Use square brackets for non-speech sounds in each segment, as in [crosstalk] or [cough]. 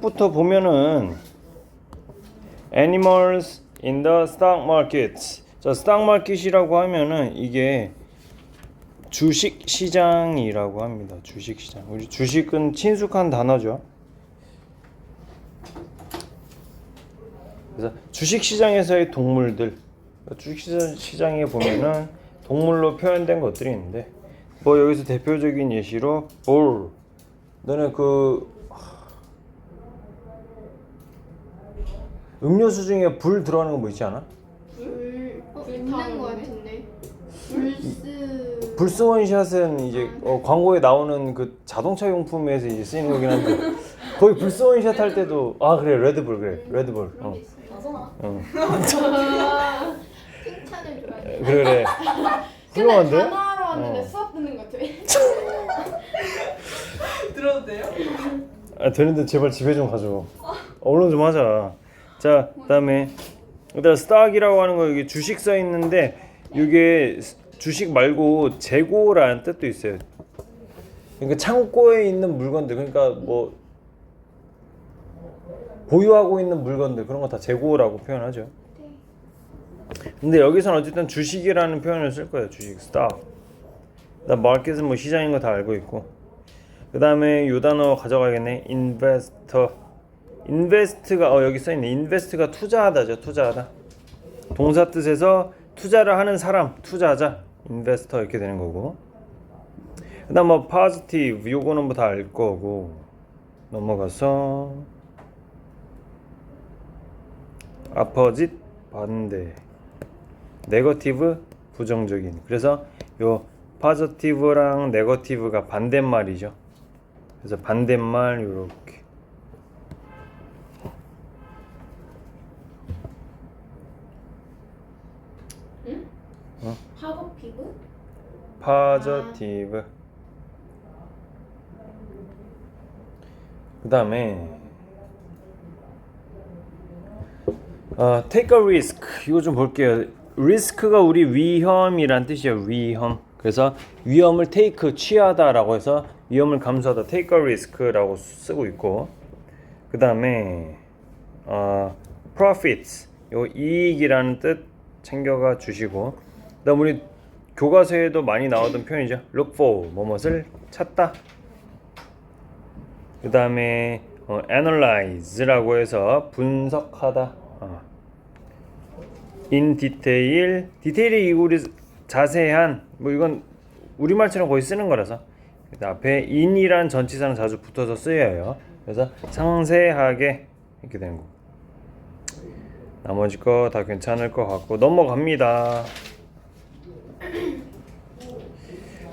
부터 보면은 Animals in the stock market. 자, stock market이라고 하면은 이게 주식 시장이라고 합니다. 주식 시장. 우리 주식은 친숙한 단어죠. 그래서 주식 시장에서의 동물들, 주식 시장- 시장에 보면은 동물로 표현된 것들이 있는데, 뭐 여기서 대표적인 예시로 볼. 너네 그 음료수 중에 불 들어가는 거 뭐 있지 않아? 불 어, 불 있는 거거 같은데. 불스 불스 원샷은 이제 어, 광고에 나오는 그 자동차 용품에서 이제 쓰이는 거긴 한데 거의 불스 원샷 할 때도 아 그래 레드불 그래 레드불 어. 어. [laughs] 칭찬을 좋아해. 그래 그래 근데 훌륭한데? 단어하러 왔는데 어. 수업 듣는 것 같아. 들어도 돼요? 아 되는데 제발 집에 좀 가져 언론 좀 하자 자 그다음에 일단 스탁이라고 하는 거 여기 주식 써 있는데 이게 주식 말고 재고라는 뜻도 있어요 그러니까 창고에 있는 물건들 그러니까 뭐 보유하고 있는 물건들 그런 거 다 재고라고 표현하죠 근데 여기서는 어쨌든 주식이라는 표현을 쓸 거예요 주식 스탁 나 마켓은 뭐 시장인 거 다 알고 있고 그 다음에 요 단어 가져가야겠네. 인베스터. 인베스트가 어 여기 써 있네. 인베스트가 투자하다죠. 투자하다. 동사 뜻에서 투자를 하는 사람, 투자자, 인베스터 이렇게 되는 거고. 그다음 뭐 positive 요거는 뭐 다 알 거고. 넘어가서 opposite 반대. 네거티브 부정적인. 그래서 요 positive랑 negative가 반대말이죠. 그래서 반대말 요렇게 학업 피부? positive 그 다음에 어, take a risk. 이거 좀 볼게요. risk가 우리 위험이란 뜻이에요 위험. 그래서 위험을 take 취하다라고 해서 위험을 감수하다 take a risk라고 쓰고 있고. 그 다음에 어, profits. 요 이익이라는 뜻 챙겨가 주시고 그다음 우리 교과서에도 많이 나오던 표현이죠. look for 뭐뭇을 찾다. 그 다음에 어, analyze라고 해서 분석하다. 어. in detail, 디테일이 우리 자세한 뭐 이건 우리말처럼 거의 쓰는 거라서 그 앞에 in이란 전치사는 자주 붙어서 쓰여요. 그래서 상세하게 이렇게 되는 거. 나머지 거 다 괜찮을 것 같고 넘어갑니다.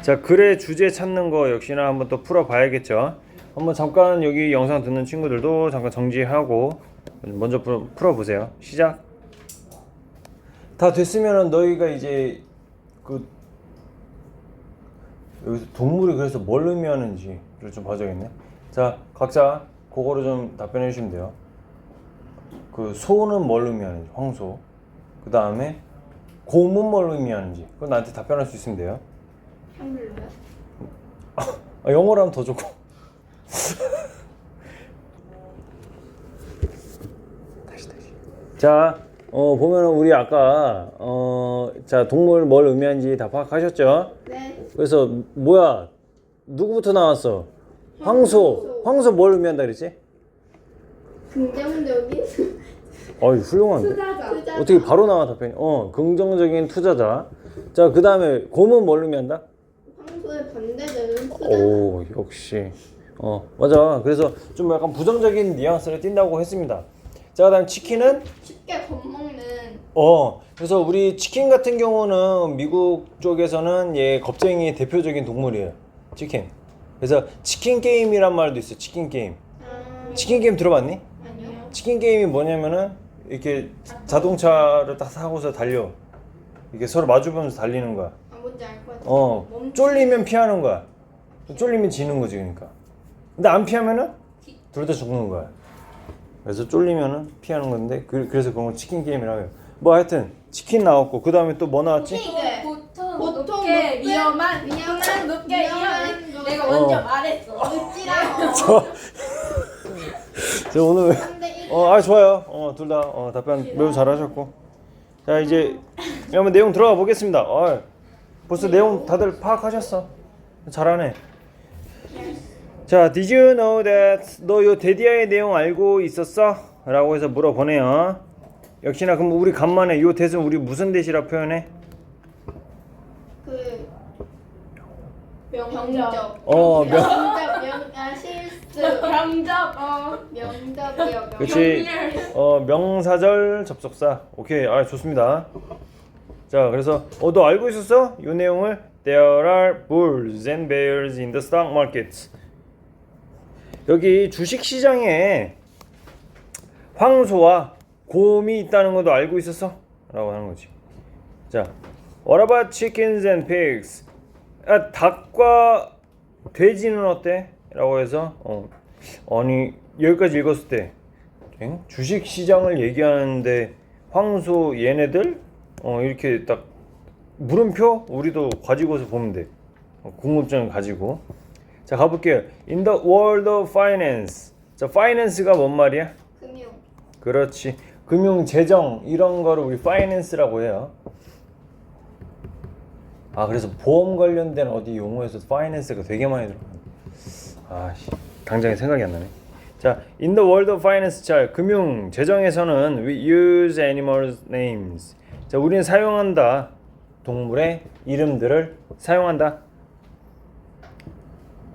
자 글의 주제 찾는 거 역시나 한번 또 풀어봐야겠죠. 한번 잠깐 여기 영상 듣는 친구들도 잠깐 정지하고 먼저 풀어, 풀어보세요. 시작. 다 됐으면은 너희가 이제 그 여기서 동물이 그래서 뭘 의미하는지를 좀 봐줘야겠네. 자 각자 그거로 좀 답변해 주시면 돼요. 그 소는 뭘 의미하는지 황소. 그 다음에 곰은 뭘 의미하는지 그건 나한테 답변할 수 있으면 돼요. 한글로요? 아, 영어로 하면 더 좋고. 다시 다시. 자, 어 보면은 우리 아까 어 자 동물 뭘 의미하는지 다 파악하셨죠? 네. 그래서 뭐야 누구부터 나왔어? 황소. 황소 뭘 의미한다 그랬지? 긍정적인 어이 훌륭한데. 투자자. 투자자. 어떻게 바로 나와 답변이? 어 긍정적인 투자자. 자 그 다음에 곰은 뭘 의미한다? 반대되는. 오 역시. 어 맞아. 그래서 좀 약간 부정적인 뉘앙스를 띈다고 했습니다. 자 그다음 치킨은? 쉽게 겁먹는 어 그래서 우리 치킨 같은 경우는 미국 쪽에서는 얘 겁쟁이의 대표적인 동물이에요. 치킨. 그래서 치킨 게임이란 말도 있어 치킨 게임. 아, 치킨 게임 들어봤니? 아니요. 치킨 게임이 뭐냐면은 이렇게 자동차를 딱 타고서 달려. 이렇게 서로 마주보면서 달리는 거야. 아 뭔지 알 것 같아. 어 멈추- 쫄리면 피하는 거야 쫄리면 지는 거지 그러니까 근데 안 피하면은 둘다 죽는 거야 그래서 쫄리면은 피하는 건데 그, 래서 그런 걸 치킨 게임이라고 해요 뭐 하여튼 치킨 나왔고 그 다음에 또 뭐 나왔지? 네. 보통, 보통 높게 위험한 위험한- 높게 위험한 위험한 거. 내가 먼저 어. 말했어. 어찌라고. [laughs] 저저 오늘 3대 1. 어, 아 좋아요. 어, 둘 다 어, 답변 매우 잘하셨고. 자, 이제 한번 내용 들어가 보겠습니다. 어, 벌써 내용 다들 파악하셨어. 잘하네. 자, did you know that 너 요 데디아의 내용 알고 있었어? 라고 해서 물어보네요. 역시나 그럼 우리 간만에 요 대은 우리 무슨 대시라 표현해? 그 명접. 병접. 어, 명- 명아 실수. 병접. 어. 명접이요. 명. 그치. 어, 명사절 접속사. 오케이. 아, 좋습니다. 자, 그래서 어, 너 알고 있었어? 이 내용을 There are bulls and bears in the stock market. 여기 주식 시장에 황소와 곰이 있다는 것도 알고 있었어? 라고 하는 거지. 자, What about chickens and pigs? 아, 닭과 돼지는 어때? 라고 해서 어, 아니 여기까지 읽었을 때 엥? 주식 시장을 얘기하는데 황소 얘네들 어, 이렇게 딱 물음표 우리도 가지고서 보면 돼 어, 궁금증을 가지고 자 가볼게요 In the world of finance 자 finance가 뭔 말이야? 금융. 그렇지 금융 재정 이런 거를 우리 파이낸스라고 해요. 아 그래서 보험 관련된 어디 용어에서 파이낸스가 되게 많이 들어. 아씨 당장에 생각이 안 나네. 자, in the world of finance 자 금융 재정에서는 we use animals names. 자, 우리는 사용한다 동물의 이름들을 사용한다.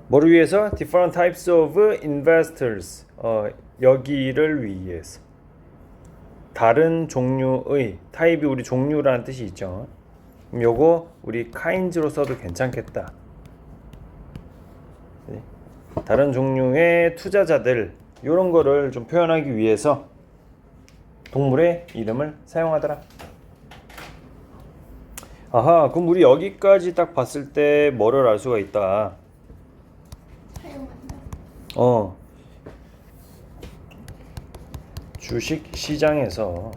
뭐를 위해서? different types of investors. 어, 여기를 위해서. 다른 종류의 타입이 우리 종류라는 뜻이 있죠. 요거 우리 kinds로 써도 괜찮겠다. 네. 다른 종류의 투자자들 이런 거를 좀 표현하기 위해서 동물의 이름을 사용하더라. 아하, 그럼 우리 여기까지 딱 봤을 때 뭐를 알 수가 있다. 사용한다. 어. 주식 시장에서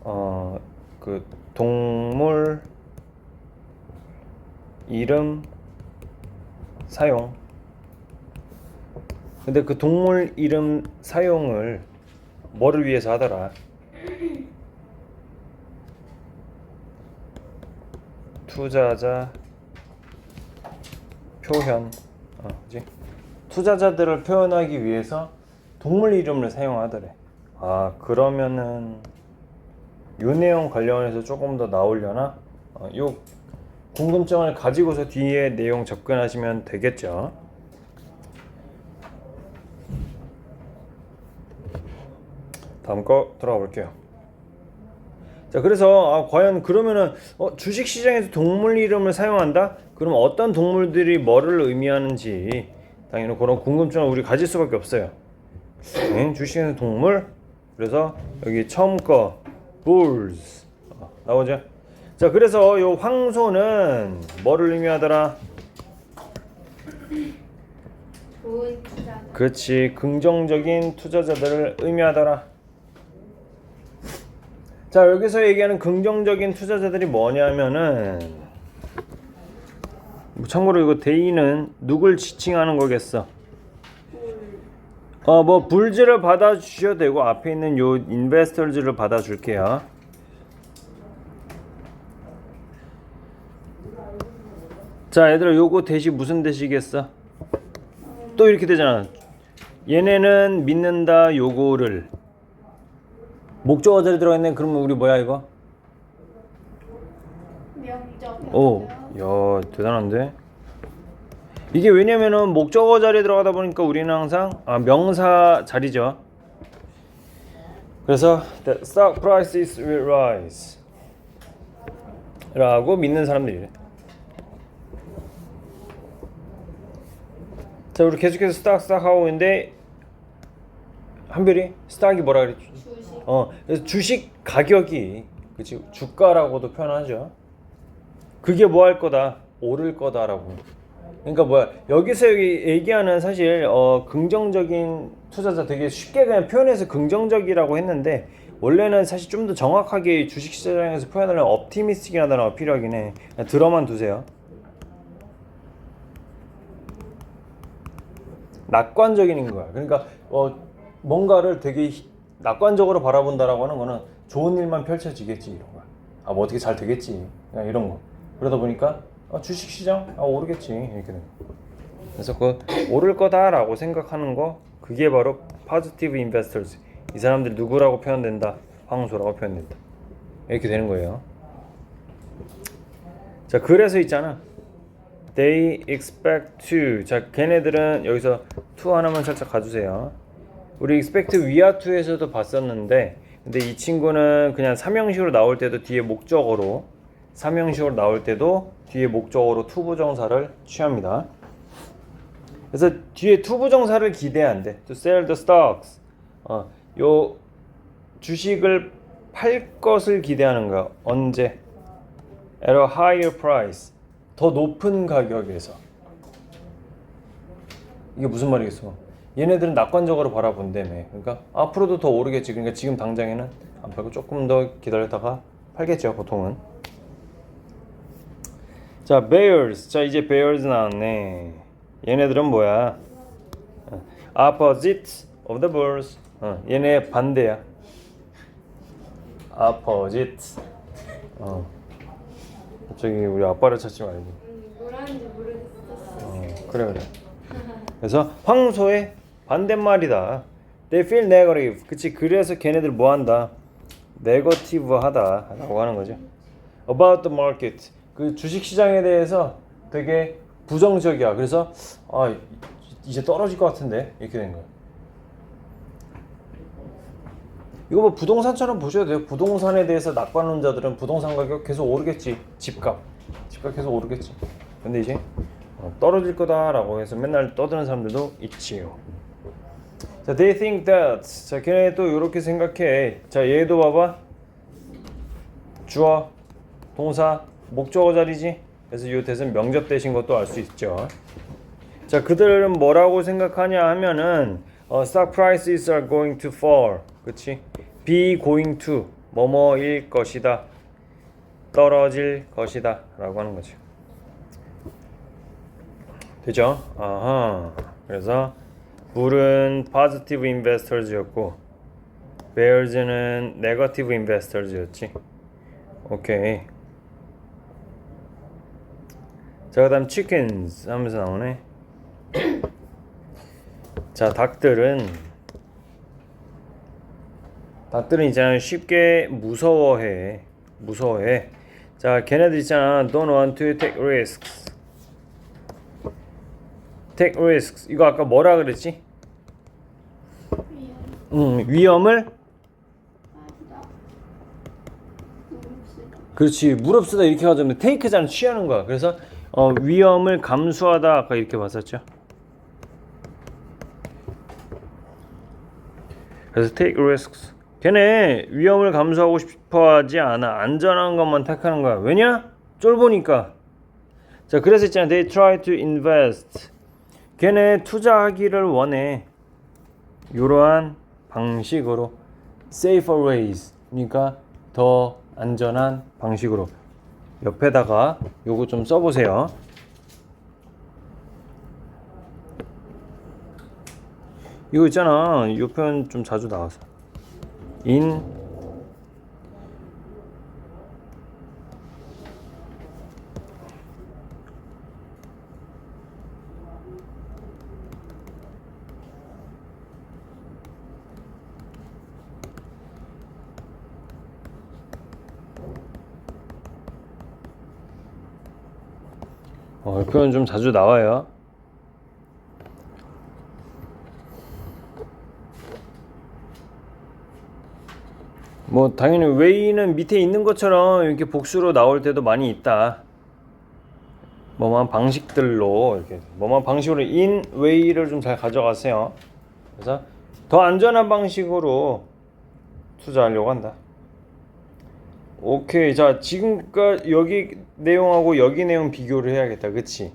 어, 그 동물 이름 사용. 근데 그 동물 이름 사용을 뭐를 위해서 하더라? 투자자 표현, 어, 그지? 투자자들을 표현하기 위해서 동물 이름을 사용하더래. 아 그러면은 요 내용 관련해서 조금 더 나오려나? 어, 요 궁금증을 가지고서 뒤에 내용 접근하시면 되겠죠. 다음 거 들어가 볼게요. 자, 그래서 아, 과연 그러면은 어, 주식 시장에서 동물 이름을 사용한다? 그럼 어떤 동물들이 뭐를 의미하는지 당연히 그런 궁금증을 우리 가질 수밖에 없어요. 네, 주식에서 동물. 그래서 여기 처음 거 bulls 어, 나오죠? 자, 그래서 요 황소는 뭐를 의미하더라? 좋은 투자. 그렇지 긍정적인 투자자들을 의미하더라. 자 여기서 얘기하는 긍정적인 투자자들이 뭐냐면은 뭐 참고로 이거 대의는 누굴 지칭하는 거겠어? 어 뭐 불즈를 받아 주셔도 되고 앞에 있는 요 인베스터즈를 받아 줄게요. 자 얘들아 요거 대시 무슨 대시겠어? 또 이렇게 되잖아. 얘네는 믿는다 요거를 목적어 자리 들어가 있네. 그러면 우리 뭐야 이거? 명접. 오, 야 대단한데. 이게 왜냐면은 목적어 자리에 들어가다 보니까 우리는 항상 아, 명사 자리죠. 그래서 the stock prices will rise 라고 믿는 사람들이래. 자, 우리 계속해서 스탁 하고 있는데 한별이 스탁이 뭐라 그랬지? 어, 그래서 주식 가격이 그치 주가라고도 표현하죠. 그게 뭐 할 거다, 오를 거다라고. 그러니까 뭐야 여기서 여기 얘기하는 사실 어, 긍정적인 투자자 되게 쉽게 그냥 표현해서 긍정적이라고 했는데 원래는 사실 좀 더 정확하게 주식 시장에서 표현하려면 업티미스틱이라는 단어가 필요하긴 해. 들어만 두세요. 낙관적인 거야. 그러니까 어, 뭔가를 되게 히- 낙관적으로 바라본다라고 하는 거는 좋은 일만 펼쳐지겠지 이런 거야. 아 뭐 어떻게 잘 되겠지. 그냥 이런 거. 그러다 보니까 아, 주식 시장 아 오르겠지 이렇게 되는 거. 그래서 그 오를 거다라고 생각하는 거 그게 바로 positive investors. 이 사람들 누구라고 표현된다? 황소라고 표현된다. 이렇게 되는 거예요. 자 그래서 있잖아. They expect to. 자 걔네들은 여기서 to 하나만 살짝 가주세요. 우리 are to에서도 봤었는데 근데 이 친구는 그냥 삼형식으로 나올 때도 뒤에 목적어로 삼형식으로 나올 때도 뒤에 목적어로 to 부정사를 취합니다. 그래서 뒤에 to 부정사를 기대한대. To sell the stocks. 어, 요 주식을 팔 것을 기대하는 거야. 언제? At a higher price. 더 높은 가격에서. 이게 무슨 말이겠어? 얘네들은 낙관적으로 바라본다며. 그러니까 앞으로도 더 오르겠지. 그러니까 지금 당장에는 안 팔고 조금 더 기다렸다가 팔겠죠, 보통은. 자, bears. 자, 이제 bears 나왔네. 얘네들은 뭐야? 어, opposite of the birds. 어, 얘네 반대야. opposite. 어. 갑자기 우리 아빠를 찾지 말고. 음, 뭐라는지 모르겠었어. 어, 그래 그래. 그래서 황소의 반대말이다. They feel negative. 그치? 그래서 걔네들 뭐 한다? 네거티브하다라고 하는 거죠. About the market. 그 주식 시장에 대해서 되게 부정적이야. 그래서 아 이제 떨어질 것 같은데 이렇게 된 거야. 이거 뭐 부동산처럼 보셔도 돼요. 부동산에 대해서 낙관론자들은 부동산 가격 계속 오르겠지. 집값. 집값 계속 오르겠지. 근데 이제 어, 떨어질 거다라고 해서 맨날 떠드는 사람들도 있지요. 자, they think that. 자, 걔네 또 이렇게 생각해. 자, 얘도 봐봐. 주어, 동사, 목적어 자리지. 그래서 이 대신 명접 대신 것도 알 수 있죠. 자, 그들은 뭐라고 생각하냐 하면은 어, stock prices are going to fall. 그렇지? be going to 뭐뭐일 것이다. 떨어질 것이다라고 하는 거죠. 되죠? 아하. 그래서 불은 positive investors였고 bears는 negative investors였지. 오케이. 자, 그다음 chickens 하면서 나오네. 자, 닭들은 닭들은 있잖아 쉽게 무서워해. 무서워해. 자, 걔네들 있잖아. Don't want to take risks. Take risks. 이거 아까 뭐라 그랬지? 음, 위험을. 그렇지 무릅쓰다 이렇게 하자면 take잖아 취하는 거야. 그래서 어, 위험을 감수하다 아까 이렇게 봤었죠. 그래서 take risks. 걔네 위험을 감수하고 싶어 하지 않아. 안전한 것만 택하는 거야. 왜냐? 쫄보니까. 자, 그래서 있잖아. They try to invest. 걔네 투자하기를 원해. 이러한 방식으로 safer ways. 그러니까 더 안전한 방식으로. 옆에다가 요거 좀 써보세요. 이거 있잖아. 이 표현 좀 자주 나와서. in 어, 이 표현 좀 자주 나와요. 뭐 당연히 웨이는 밑에 있는 것처럼 이렇게 복수로 나올 때도 많이 있다. 뭐만 방식들로 이렇게 뭐만 방식으로 인 웨이를 좀 잘 가져가세요. 그래서 더 안전한 방식으로 투자하려고 한다. 오케이 자 지금까 여기 내용하고 여기 내용 비교를 해야겠다 그치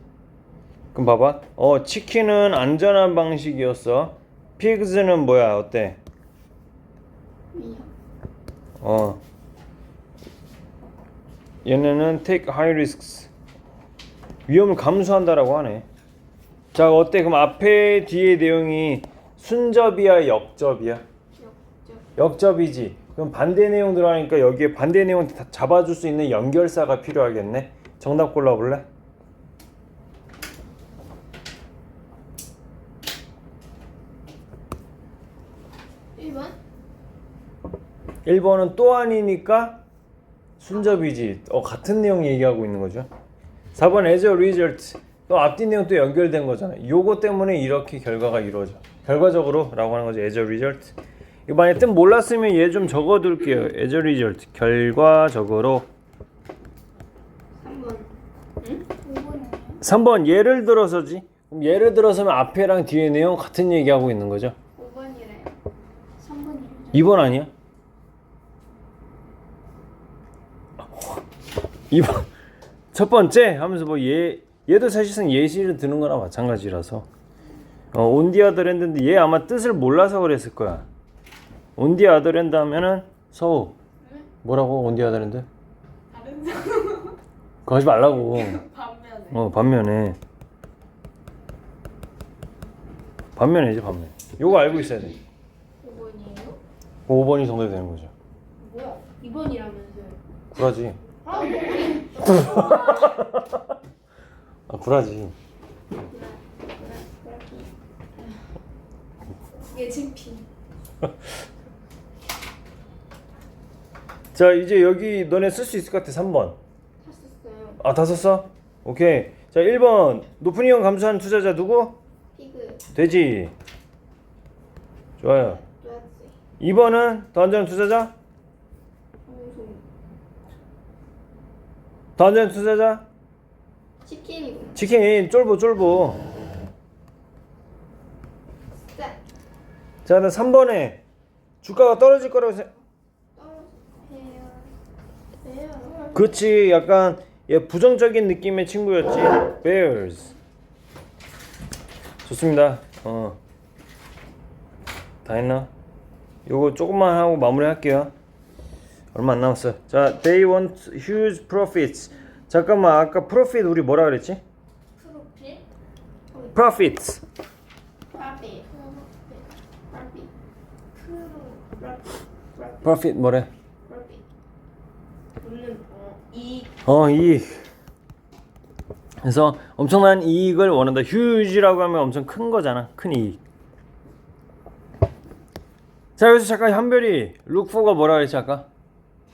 그럼 봐봐 어 치킨은 안전한 방식이었어 피그즈는 뭐야 어때. 어 얘네는 take high risks 위험을 감수한다라고 하네 자 어때? 그럼 앞에 뒤에 내용이 순접이야 역접이야? 역적. 역접이지. 그럼 반대 내용 들어가니까 여기에 반대 내용 다 잡아줄 수 있는 연결사가 필요하겠네. 정답 골라볼래? 1번? 1번은 또 아니니까 순접이지. 어 같은 내용 얘기하고 있는 거죠. 4번 as a result. 또 앞뒤 내용 또 연결된 거잖아. 요거 때문에 이렇게 결과가 이루어져. 결과적으로 라고 하는 거죠. as a result. 이거 만약 뜻 몰랐으면 얘 좀 적어둘게요. as a result. 결과적으로. 3번. 응? 5번이에요? 3번 예를 들어서지. 그럼 예를 들어서면 앞에랑 뒤에 내용 같은 얘기하고 있는 거죠. 5번이래요. 3번이래요. 2번 아니야? 2번 첫 번째 하면서 뭐 얘 얘도 사실상 예시를 드는 거나 마찬가지라서 어 온디 아더랜드인데 얘 아마 뜻을 몰라서 그랬을 거야. 온디 아더랜드 하면은 서우 뭐라고 온디 아더랜드? 다른 사람 그거 하지 말라고. [laughs] 반면에. 어 반면에 반면이지 반면. 요거 알고 있어야 돼. 5번이에요? 5번이 정답이 되는 거죠. 뭐야? 2번이라면서요. 구라지. 아, 뭐야? [laughs] 아 구라지. 예진피. [laughs] 자 이제 여기 너네 쓸 수 있을 것 같아 3번 탔었어요. 아 다 썼어? 오케이 자 1번 높은 이용 감소하는 투자자 누구? 피그. 돼지 좋아요 또야지. 2번은 더 안전한 투자자? 홍소. 더 안전한 투자자? 치킨이구나. 치킨 쫄보 쫄보 쎄. 자 그다음 3번에 주가가 떨어질 거라고 생 떨어져요. 그치 약간 얘 부정적인 느낌의 친구였지 bears 좋습니다 어. 다 했나? 요거 조금만 하고 마무리 할게요 얼마 안 남았어요 자 they want huge profits 잠깐만 아까 profit 우리 뭐라 그랬지? 프로필? profits 프라비. 프라비. 프로. 프라비. profit 뭐래? 어. 이. 어 이익 그래서 엄청난 이익을 원한다 huge라고 하면 엄청 큰 거잖아 큰 이익 자 여기서 잠깐 look for가 뭐라 그랬지 아까?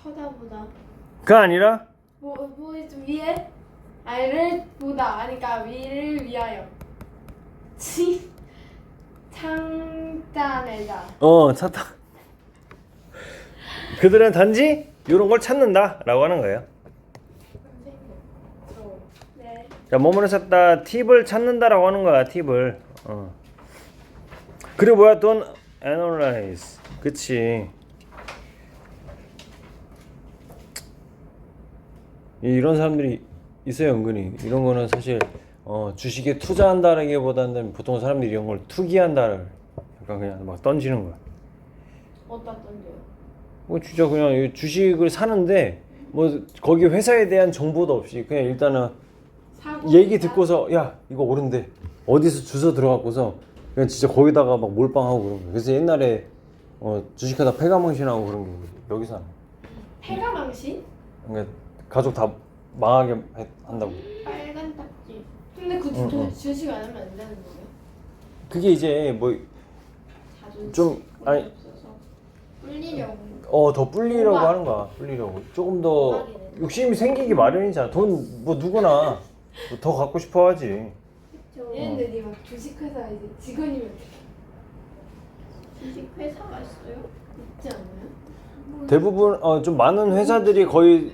쳐다보다. 그 아니라 뭐, 뭐, 좀 위에? 아이를 보다. 아니, 그러니까 위를 위하여. 치. 창자내자. 어 찾다 그들은 단지 이런 걸 찾는다 라고 하는 거예요 네. 자 뭐뭐를 찾다 팁을 찾는다라고 하는 거야 팁을 어. 그리고 뭐야 돈 analyze 그치 이- 이런 사람들이 있어요 은근히 이런 거는 사실 어, 주식에 투자한다라기보다는 보통 사람들이 이런 걸 투기한다를 약간 그냥 막 던지는 거야 어디다 던져요? 뭐 진짜 그냥 이 주식을 사는데 뭐 거기 회사에 대한 정보도 없이 그냥 일단은. 얘기 듣고서 야 이거 옳은데 어디서 주워 들어갖고서 그냥 진짜 거기다가 막 몰빵하고 그런 거야. 그래서 옛날에 어, 주식하다 폐가망신하고 그런 게 여기서 하는 거야. 폐가 망신? 그러니까 가족 다 망하게 해- 한다고. 빨간 딱지. 근데 그 응, 주- 응. 주식 안 하면 안 되는 거예요? 그게 이제 뭐 자존심. 좀 아니 없어서. 불리려고. 어더 불리려고. 하는 거야. 불리려고 조금 더. 욕심이 생기기 마련이잖아. 돈 뭐 누구나 뭐 더 갖고 싶어 하지. 그쵸. 얘네들 니막 주식회사 이제 직원이면 주식 회사가 있어요? 있지 않나요? 대부분 어 좀 많은 회사들이 거의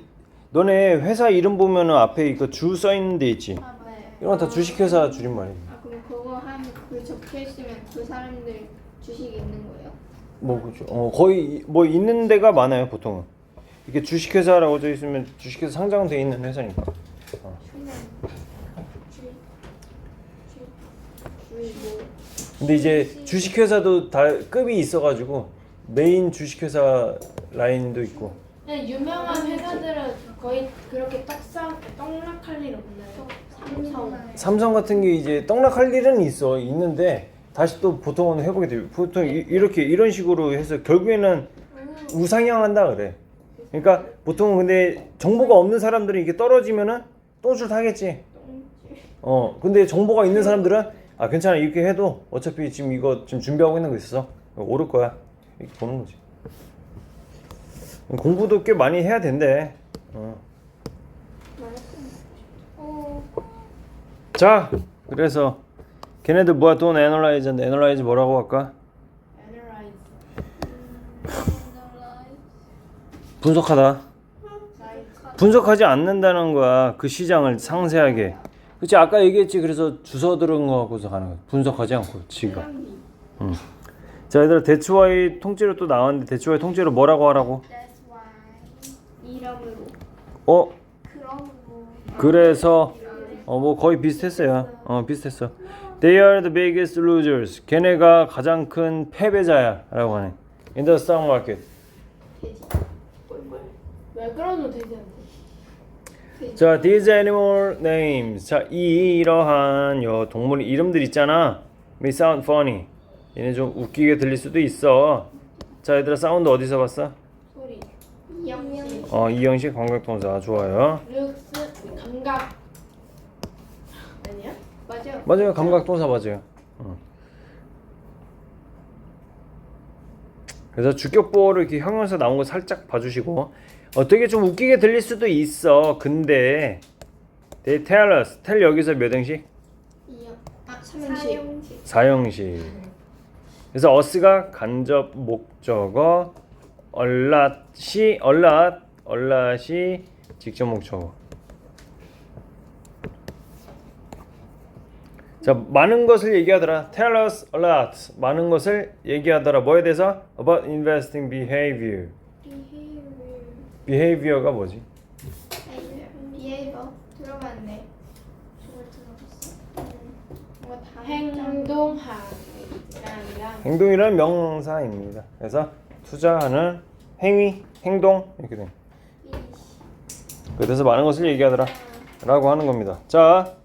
너네 회사 이름 보면은 앞에 이거 주써 있는 데 있지. 아, 네. 이런 건다 주식회사 줄임말이야. 아, 그럼 그거 하면 그 적혀 있으면 그 사람들 주식이 있는 거예요? 뭐 그죠. 어 거의 이- 뭐 있는 데가 많아요 보통은. 이게 주식회사라고 써 있으면 주식회사 상장돼 있는 회사니까. 근데 이제 주식회사도 다 급이 있어가지고 메인 주식회사 라인도 있고. 그냥 유명한 회사들은 거의 그렇게 떡상 떡락할 일 없나요? 삼성. 삼성 같은 게 이제 떡락할 일은 있어 있는데 다시 또 보통은 회복이 돼요. 보통 이, 이렇게 이런 식으로 해서 결국에는 우상향한다 그래. 그러니까 보통은 근데 정보가 없는 사람들은 이게 떨어지면은 똥줄 타겠지. 어 근데 정보가 있는 사람들은 아 괜찮아 이렇게 해도 어차피 지금 이거 지금 준비하고 있는 거 있어서 오를 거야 이렇게 보는 거지. 공부도 꽤 많이 해야 된대. 어. 어. 자 그래서 걔네들 뭐야 돈 애널라이즈인데 애널라이즈 뭐라고 할까? 분석하다. 분석하지 않는다는 거야 그 시장을 상세하게. 그치 아까 얘기했지 그래서 주워 들은 거 갖고서 가는 거야. 분석하지 않고 지가. 응. 자 얘들아 대추와의 통째로 또 나왔는데 대추와의 통째로 뭐라고 하라고? That's why. 이름으로. 어 그럼 뭐. 그래서 어 뭐 거의 비슷했어요. 어 비슷했어. They are the biggest losers. 걔네가 가장 큰 패배자야라고 하네. In the stock market. 돼지. 왜 않나? 돼지. 자, these animal names. 자, 이 이러한 요 동물 이름들 있잖아. May sound funny. 얘네 좀 웃기게 들릴 수도 있어. 자, 얘들아 사운드 어디서 봤어? 소리. 이영명. 어, 이형식 관객동사 좋아요. 룩스 감각. 아니야? 맞아. 맞아요, 감각동사 맞아요. 어. 그래서 주격보를 이렇게 형용사 나온 거 살짝 봐주시고 어, 되게 좀 웃기게 들릴 수도 있어. 근데 they tell us. tell 여기서 몇 형식? 이영. 아 삼행시. 사형식. 그래서 us가 간접 목적어, 얼랏이 얼랏 얼랏이 직접 목적어. 자 많은 것을 얘기하더라. Tell us a lot. 많은 것을 얘기하더라. 뭐에 대해서? About investing behavior. Behavior. Behavior가 뭐지? Behavior. 들어봤네. 저걸 들어봤어. 음. 뭔가 다 행동하는. 행동이란 명사입니다. 그래서 투자하는 행위, 행동 이렇게 돼. 그래서 많은 것을 얘기하더라. 라고 하는 겁니다. 자,